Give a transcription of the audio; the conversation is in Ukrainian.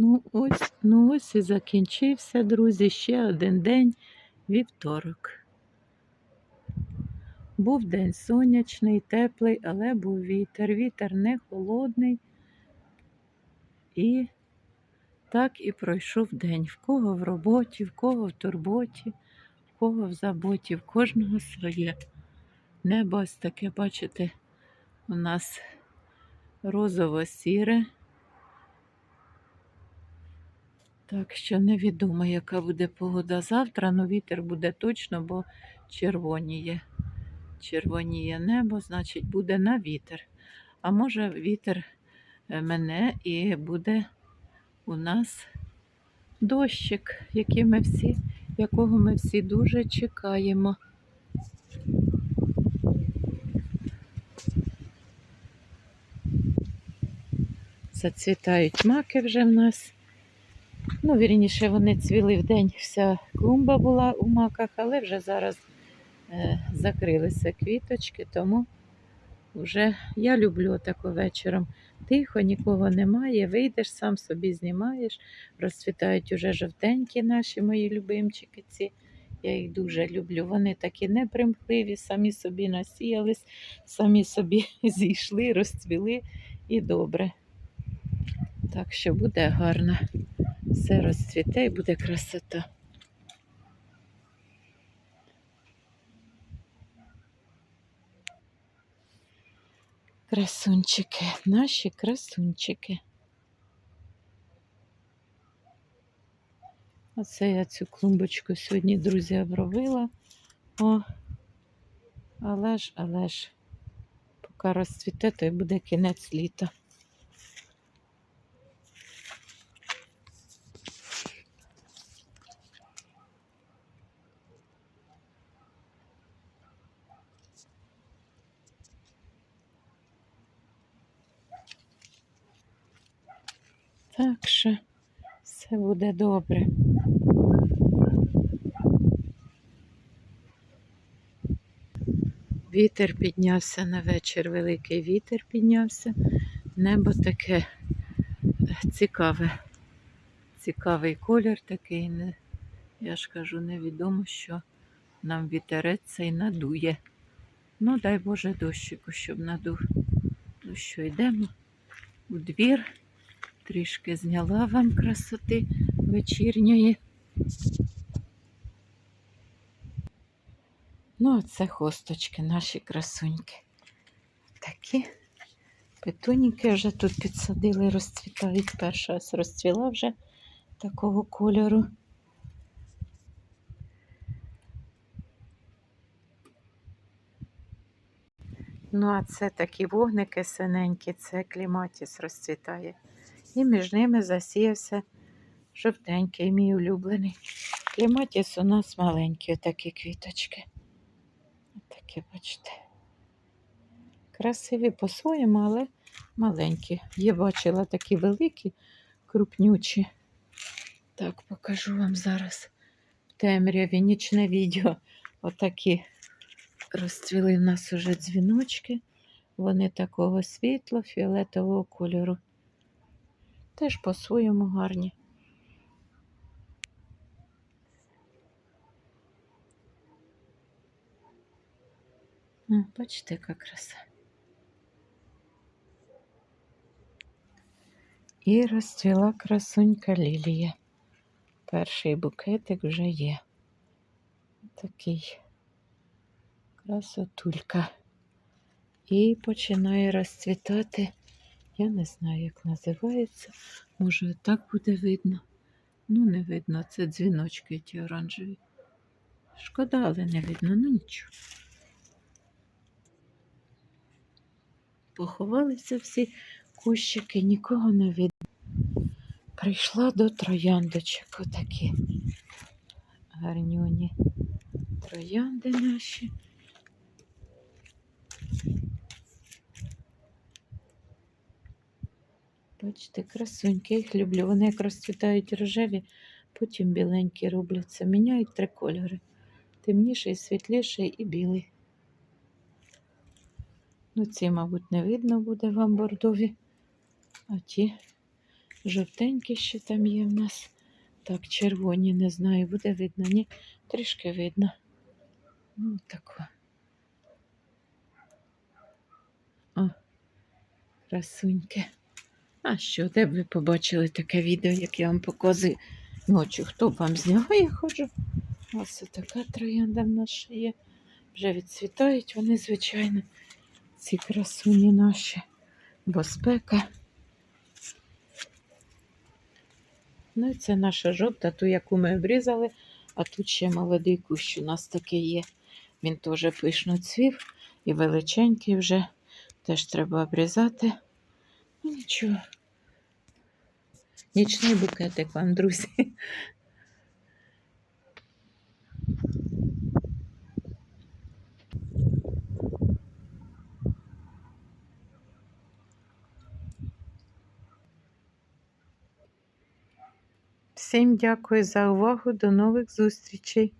Ну ось, ну ось і закінчився, друзі, ще один день вівторок. Був день сонячний, теплий, але був вітер. Вітер не холодний. І так і пройшов день. В кого в роботі, в кого в турботі, в кого в заботі, в кожного своє. Небо ось таке, бачите, у нас розово-сіре. Так що невідомо, яка буде погода завтра, але вітер буде точно, бо червоніє. Червоніє небо, значить, буде на вітер. А може вітер е, мене і буде у нас дощик, який ми всі, якого ми всі дуже чекаємо. Зацвітають маки вже в нас. Ну, вірніше, вони цвіли в день, вся клумба була у маках, але вже зараз е, закрилися квіточки, тому вже я люблю тако вечором. Тихо, нікого немає, вийдеш, сам собі знімаєш, розцвітають уже жовтенькі наші мої любимчики. ці. Я їх дуже люблю. Вони такі непримхливі, самі собі насіялись, самі собі зійшли, розцвіли і добре. Так що буде гарно. Все розцвіте і буде красота. Красунчики, наші красунчики. Оце я цю клумбочку сьогодні, друзі, обробила. О, але ж, але ж, поки розцвіте, то й буде кінець літа. Так що все буде добре. Вітер піднявся на вечір, великий вітер піднявся. Небо таке е, цікаве. Цікавий колір такий. Я ж кажу, невідомо, що нам вітерець цей надує. Ну, дай Боже дощику, щоб надув. Ну що, йдемо у двір. Трішки зняла вам красоти вечірньої. Ну, а це хосточки, наші красуньки. Такі петуніки вже тут підсадили, розцвітають. Перша розцвіла вже такого кольору. Ну, а це такі вогники синенькі, це кліматіс розцвітає. І між ними засіявся жовтенький, мій улюблений. Кліматіс у нас маленькі, такі квіточки. Такі, бачите. Красиві по-своєму, але маленькі. Я бачила такі великі, крупнючі. Так, покажу вам зараз в темряві нічне відео. Отакі розцвіли в нас уже дзвіночки. Вони такого світло, фіолетового кольору. Теж по-своєму гарні. Бачите, яка краса. І розцвіла красунька лілія. Перший букетик вже є. Такий красотулька. І починає розцвітати. Я не знаю, як називається. Може, так буде видно. Ну, не видно, це дзвіночки ті оранжеві. Шкода, але не видно, ну нічого. Поховалися всі кущики, нікого не видно. Прийшла до трояндочок отакі гарнюні троянди наші. Бачите, красуньки, я їх люблю. Вони як розцвітають рожеві, потім біленькі робляться. Міняють три кольори. Темніший, світліший і білий. Ну, ці, мабуть, не видно буде вам бордові, а ті Жовтенькі ще там є в нас. Так, червоні, не знаю, буде видно, ні. Трішки видно. Ну, тако. О, красуньке. А що, де б ви побачили таке відео, як я вам показую ночі? Хто б вам? А я ходжу. Ось така троянда в нас є. Вже відцвітають вони, звичайно, ці красуні наші. Бо спека. Ну і це наша жовта, ту, яку ми обрізали, а тут ще молодий кущ у нас такий є. Він теж пишно цвів і величенький вже. Теж треба обрізати. Ну нічого. Нічний букетик вам, друзі. Всім дякую за увагу. До нових зустрічей.